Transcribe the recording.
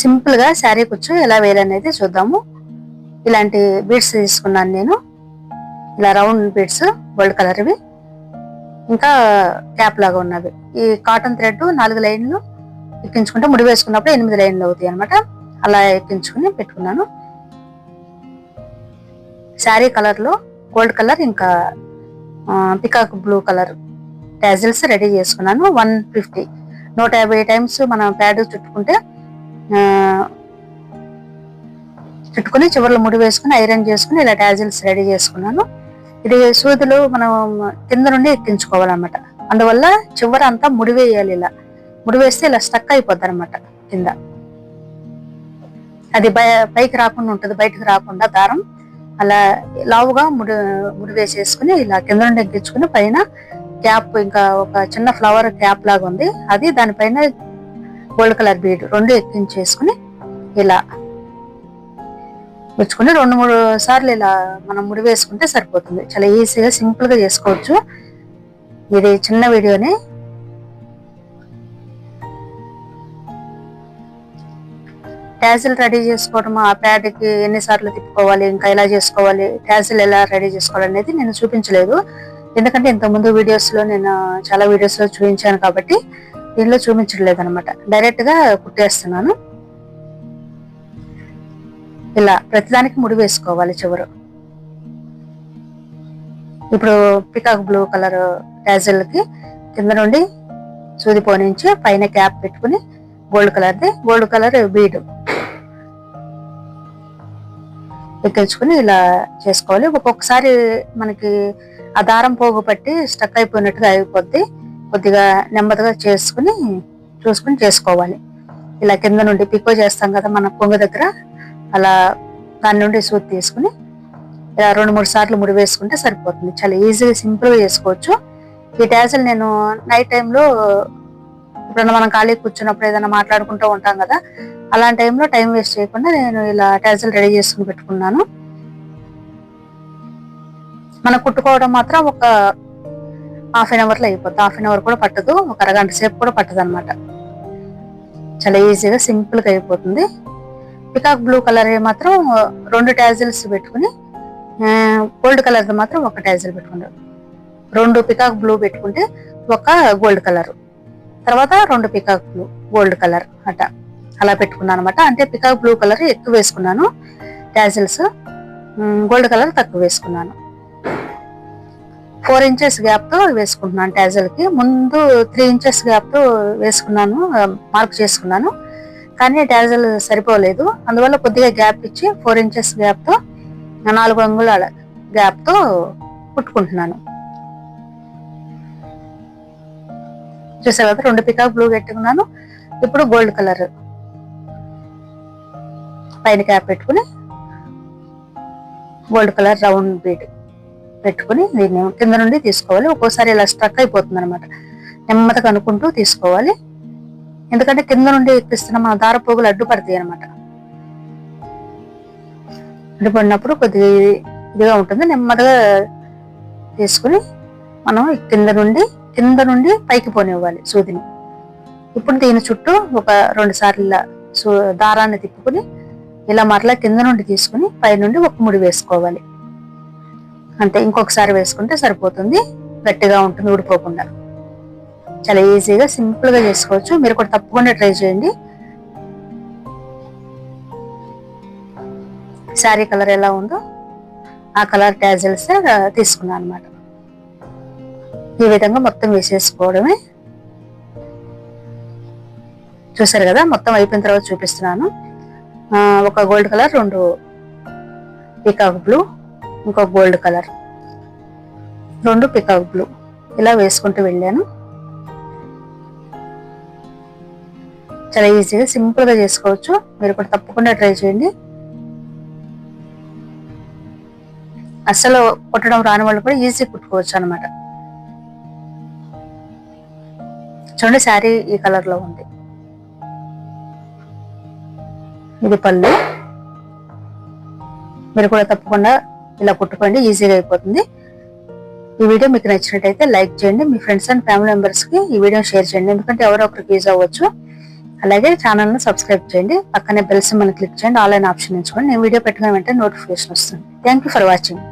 సింపుల్గా శారీ కుచ్చు ఎలా వేయాలనేది చూద్దాము. ఇలాంటి బీడ్స్ తీసుకున్నాను నేను. ఇలా రౌండ్ బీడ్స్ గోల్డ్ కలర్వి ఇంకా క్యాప్ లాగా ఉన్నవి. ఈ కాటన్ థ్రెడ్ నాలుగు లైన్లు ఎక్కించుకుంటే ముడి వేసుకున్నప్పుడు ఎనిమిది లైన్లు అవుతాయి అనమాట అలా ఎక్కించుకుని పెట్టుకున్నాను. శారీ కలర్లో గోల్డ్ కలర్ ఇంకా peacock blue colour tassels ready చేసుకున్నాను. One fifty. నూట యాభై టైమ్స్ మనం ప్యాడ్ చుట్టుకుంటే చుట్టుకుని చివర్లో ముడి వేసుకుని ఐరన్ చేసుకుని ఇలా టాజిల్స్ రెడీ చేసుకున్నాను. ఇది సూదులు మనం కింద నుండి ఎక్కించుకోవాలన్నమాట. అందువల్ల చివర అంతా ముడి వేయాలి ఇలా. ముడి వేస్తే ఇలా స్టక్ అయిపోద్ది అనమాట కింద. అది పైకి రాకుండా ఉంటుంది బయటకు రాకుండా దారం. అలా లావుగా ముడి ముడి వేసేసుకుని ఇలా కింద నుండి ఎక్కించుకుని పైన క్యాప్ ఇంకా ఒక చిన్న ఫ్లవర్ క్యాప్ లాగా ఉంది అది దానిపైన గోల్డ్ కలర్ బీడ్ రెండు ఎక్కించేసుకుని ఇలా గుచ్చుకుని రెండు మూడు సార్లు ఇలా మనం ముడి వేసుకుంటే సరిపోతుంది. చాలా ఈజీగా సింపుల్గా చేసుకోవచ్చు. ఇది చిన్న వీడియోనే. ట్యాజిల్ రెడీ చేసుకోవడం ఆ ప్యాడ్కి ఎన్నిసార్లు తిప్పుకోవాలి? ఇంకా ఎలా చేసుకోవాలి? ట్యాజిల్ ఎలా రెడీ చేసుకోవాలి అనేది నేను చూపించలేదు. ఎందుకంటే ఇంతకుముందు ముందు నేను చాలా వీడియోస్లో చూపించాను కాబట్టి దీనిలో చూపించట్లేదు అనమాట డైరెక్ట్గా కుట్టేస్తున్నాను. ఇలా ప్రతిదానికి ముడి వేసుకోవాలి చివరు. ఇప్పుడు పికాక్ బ్లూ కలర్ టాజిల్కి కింద నుండి సూది పోనించి పైన క్యాప్ పెట్టుకుని గోల్డ్ కలర్ది గోల్డ్ కలర్ బీడ్. ఎక్కించుకుని ఇలా చేసుకోవాలి. ఒక్కొక్కసారి మనకి ఆ దారం పోగు పట్టి స్టక్ అయిపోయినట్టుగా అయిపోద్ది. కొద్దిగా నెమ్మదిగా చేసుకుని చూసుకుని చేసుకోవాలి. ఇలా కింద నుండి పికో చేస్తాం కదా మన కొంగు దగ్గర అలా దాని నుండి సూత్ తీసుకుని ఇలా రెండు మూడు సార్లు ముడి వేసుకుంటే సరిపోతుంది. చాలా ఈజీగా సింపుల్గా చేసుకోవచ్చు. ఈ ట్యాజల్ నేను నైట్ టైంలో ఎప్పుడైనా మనం ఖాళీ కూర్చున్నప్పుడు ఏదైనా మాట్లాడుకుంటూ ఉంటాం కదా అలాంటి టైంలో టైం వేస్ట్ చేయకుండా నేను ఇలా ట్యాజల్ రెడీ చేసుకుని పెట్టుకున్నాను. మనం కుట్టుకోవడం మాత్రం ఒక హాఫ్ అన్ అవర్లో అయిపోద్ది. హాఫ్ అన్ అవర్ కూడా పట్టదు. ఒక అరగంట సేపు కూడా పట్టదు అనమాట చాలా ఈజీగా సింపుల్గా అయిపోతుంది. పికాక్ బ్లూ కలర్ మాత్రం రెండు ట్యాజిల్స్ పెట్టుకుని గోల్డ్ కలర్ మాత్రం ఒక ట్యాజిల్ పెట్టుకున్నారు రెండు పికాక్ బ్లూ పెట్టుకుంటే ఒక గోల్డ్ కలర్ తర్వాత రెండు పికాక్ బ్లూ గోల్డ్ కలర్ అట. అలా పెట్టుకున్నాను అనమాట అంటే పికాక్ బ్లూ కలర్ ఎక్కువ వేసుకున్నాను. ట్యాజిల్స్ గోల్డ్ కలర్ తక్కువ వేసుకున్నాను. ఫోర్ ఇంచెస్ గ్యాప్తో వేసుకుంటున్నాను ట్యాజల్కి. ముందు త్రీ ఇంచెస్ గ్యాప్తో వేసుకున్నాను um, మార్క్ చేసుకున్నాను. కానీ ట్యాజల్ సరిపోలేదు. అందువల్ల కొద్దిగా గ్యాప్ ఇచ్చి ఫోర్ ఇంచెస్ గ్యాప్తో నాలుగు అంగుళాల గ్యాప్తో కుట్టుకుంటున్నాను. చూసారు కదా రెండు పికాక్ బ్లూ పెట్టుకున్నాను. ఇప్పుడు గోల్డ్ కలర్ పైన క్యాప్ పెట్టుకుని గోల్డ్ కలర్ రౌండ్ బీడ్ పెట్టుకుని దీన్ని కింద నుండి తీసుకోవాలి. ఒక్కోసారి ఇలా స్ట్రక్ అయిపోతుంది అనమాట నెమ్మదిగా అనుకుంటూ తీసుకోవాలి. ఎందుకంటే కింద నుండి ఎక్కిస్తున్న మన దార పోగులు అడ్డుపడతాయి అనమాట అడ్డుపడినప్పుడు కొద్దిగా ఇది- ఇదిగా ఉంటుంది. నెమ్మదిగా తీసుకుని మనం కింద నుండి కింద నుండి పైకి పోనివ్వాలి సూదిని. ఇప్పుడు దీని చుట్టూ ఒక రెండు సార్లు ఇలా దారాన్ని తిప్పుకుని ఇలా మరలా కింద నుండి తీసుకుని పై నుండి ఒక ముడి వేసుకోవాలి. అంతే ఇంకొకసారి వేసుకుంటే సరిపోతుంది. గట్టిగా ఉంటుంది ఊడిపోకుండా. చాలా ఈజీగా సింపుల్గా చేసుకోవచ్చు. మీరు కూడా తప్పకుండా ట్రై చేయండి. శారీ కలర్ ఎలా ఉందో ఆ కలర్ ట్యాజల్స్ తీసుకున్నాను అనమాట ఈ విధంగా మొత్తం వేసేసుకోవడమే. చూసారు కదా మొత్తం అయిపోయిన తర్వాత చూపిస్తున్నాను. ఒక గోల్డ్ కలర్ రెండు పికాక్ బ్లూ. ఇంకో గోల్డ్ కలర్. రెండు పికాక్ బ్లూ. ఇలా వేసుకుంటూ వెళ్ళాను. చాలా ఈజీగా సింపుల్గా చేసుకోవచ్చు. మీరు కూడా తప్పకుండా ట్రై చేయండి. అసలు కుట్టడం రాని వాళ్ళు కూడా ఈజీ కుట్టుకోవచ్చు అనమాట చూడండి శారీ ఈ కలర్లో ఉంది. ఇది పళ్ళు. మీరు కూడా తప్పకుండా ఇలా కుట్టుకోండి ఈజీగా అయిపోతుంది. ఈ వీడియో మీకు నచ్చినట్టయితే లైక్ చేయండి మీ ఫ్రెండ్స్ అండ్ ఫ్యామిలీ మెంబర్స్కి ఈ వీడియో షేర్ చేయండి. ఎందుకంటే ఎవరో ఒకరికి యూజ్ అవ్వచ్చు. అలాగే ఛానల్ను సబ్స్క్రైబ్ చేయండి. పక్కనే బెల్ సింబల్ క్లిక్ చేయండి. ఆన్లైన్ ఆప్షన్ ఎంచుకోండి నేను వీడియో పెట్టిన వెంటనే నోటిఫికేషన్ వస్తుంది. Thank you for watching